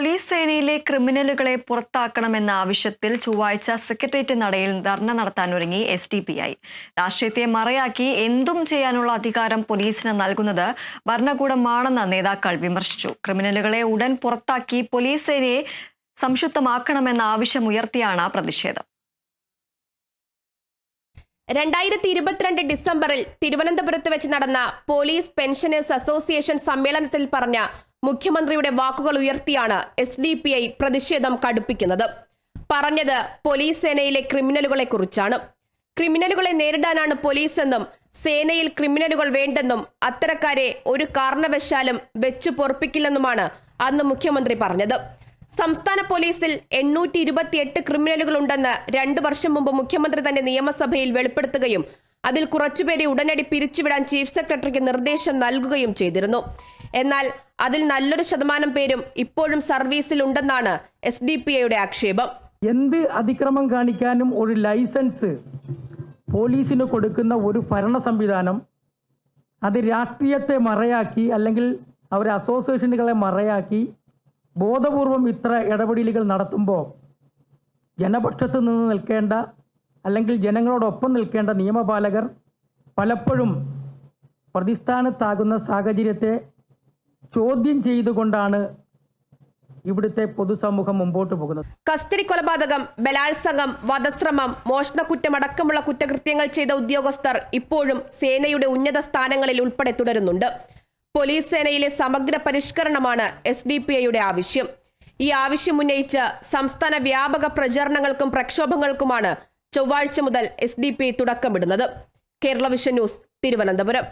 Police സേനയിലെ ക്രിമിനലുകളെ പുറത്താക്കണമെന്ന ആവശ്യത്തിൽ ചൊവ്വാഴ്ച സെക്രട്ടേറിയറ്റ് നടയിൽ ധർണ നടത്താനൊരുങ്ങി എസ് ഡി പി ഐ. രാഷ്ട്രീയത്തെ മറയാക്കി എന്തും ചെയ്യാനുള്ള അധികാരം പോലീസിന് നൽകുന്നത് ഭരണകൂടമാണെന്ന് നേതാക്കൾ വിമർശിച്ചു. ക്രിമിനലുകളെ ഉടൻ പുറത്താക്കി പോലീസ് സേനയെ സംശുദ്ധമാക്കണമെന്ന ആവശ്യമുയർത്തിയാണ് പ്രതിഷേധം. രണ്ടായിരത്തി ഇരുപത്തിരണ്ട് ഡിസംബറിൽ തിരുവനന്തപുരത്ത് വെച്ച് നടന്ന പോലീസ് പെൻഷനേഴ്സ് അസോസിയേഷൻ സമ്മേളനത്തിൽ പറഞ്ഞ മുഖ്യമന്ത്രിയുടെ വാക്കുകൾ ഉയർത്തിയാണ് എസ് ഡി പി ഐ പ്രതിഷേധം കടുപ്പിക്കുന്നത്. പറഞ്ഞത് പോലീസ് സേനയിലെ ക്രിമിനലുകളെ കുറിച്ചാണ്. ക്രിമിനലുകളെ നേരിടാനാണ് പോലീസ് എന്നും സേനയിൽ ക്രിമിനലുകൾ വേണ്ടെന്നും അത്തരക്കാരെ ഒരു കാരണവശാലും വെച്ചു പൊറപ്പിക്കില്ലെന്നുമാണ് അന്ന് മുഖ്യമന്ത്രി പറഞ്ഞത്. സംസ്ഥാന പോലീസിൽ എണ്ണൂറ്റി ഇരുപത്തിയെട്ട് ക്രിമിനലുകളുണ്ടെന്ന് രണ്ടു വർഷം മുമ്പ് മുഖ്യമന്ത്രി തന്നെ നിയമസഭയിൽ വെളിപ്പെടുത്തുകയും അതിൽ കുറച്ചുപേരെ ഉടനടി പിരിച്ചുവിടാൻ ചീഫ് സെക്രട്ടറിക്ക് നിർദ്ദേശം നൽകുകയും ചെയ്തിരുന്നു. എന്നാൽ അതിൽ നല്ലൊരു ശതമാനം പേരും ഇപ്പോഴും സർവീസിൽ ഉണ്ടെന്നാണ് എസ് ഡി പി ഐയുടെ ആക്ഷേപം. എന്ത് അതിക്രമം കാണിക്കാനും ഒരു ലൈസൻസ് പോലീസിന് കൊടുക്കുന്ന ഒരു ഭരണ സംവിധാനം അത് രാഷ്ട്രീയത്തെ മറയാക്കി അല്ലെങ്കിൽ അവരെ അസോസിയേഷനുകളെ മറയാക്കി ബോധപൂർവം ഇത്ര ഇടപെടലുകൾ നടത്തുമ്പോൾ ജനപക്ഷത്ത് നിന്ന് നിൽക്കേണ്ട അല്ലെങ്കിൽ ജനങ്ങളോടൊപ്പം നിൽക്കേണ്ട നിയമപാലകർ പലപ്പോഴും പ്രതിസ്ഥാനത്താകുന്ന സാഹചര്യത്തെ ചോദ്യം ചെയ്തുകൊണ്ടാണ് ഇവിടുത്തെ പൊതുസമൂഹം മുമ്പോട്ട് പോകുന്നത്. കസ്റ്റഡി കൊലപാതകം ബലാത്സംഗം വധശ്രമം മോഷണക്കുറ്റമടക്കമുള്ള കുറ്റകൃത്യങ്ങൾ ചെയ്ത ഉദ്യോഗസ്ഥർ ഇപ്പോഴും സേനയുടെ ഉന്നത സ്ഥാനങ്ങളിൽ ഉൾപ്പെടെ തുടരുന്നുണ്ട്. പോലീസ് സേനയിലെ സമഗ്ര പരിഷ്കരണമാണ് എസ് ഡി പി ഐയുടെ ആവശ്യം. ഈ ആവശ്യം ഉന്നയിച്ച് സംസ്ഥാന വ്യാപക പ്രചരണങ്ങൾക്കും പ്രക്ഷോഭങ്ങൾക്കുമാണ് ചൊവ്വാഴ്ച മുതൽ S തുടക്കമിടുന്നത്. Kerala vision news Thiruvananthapuram.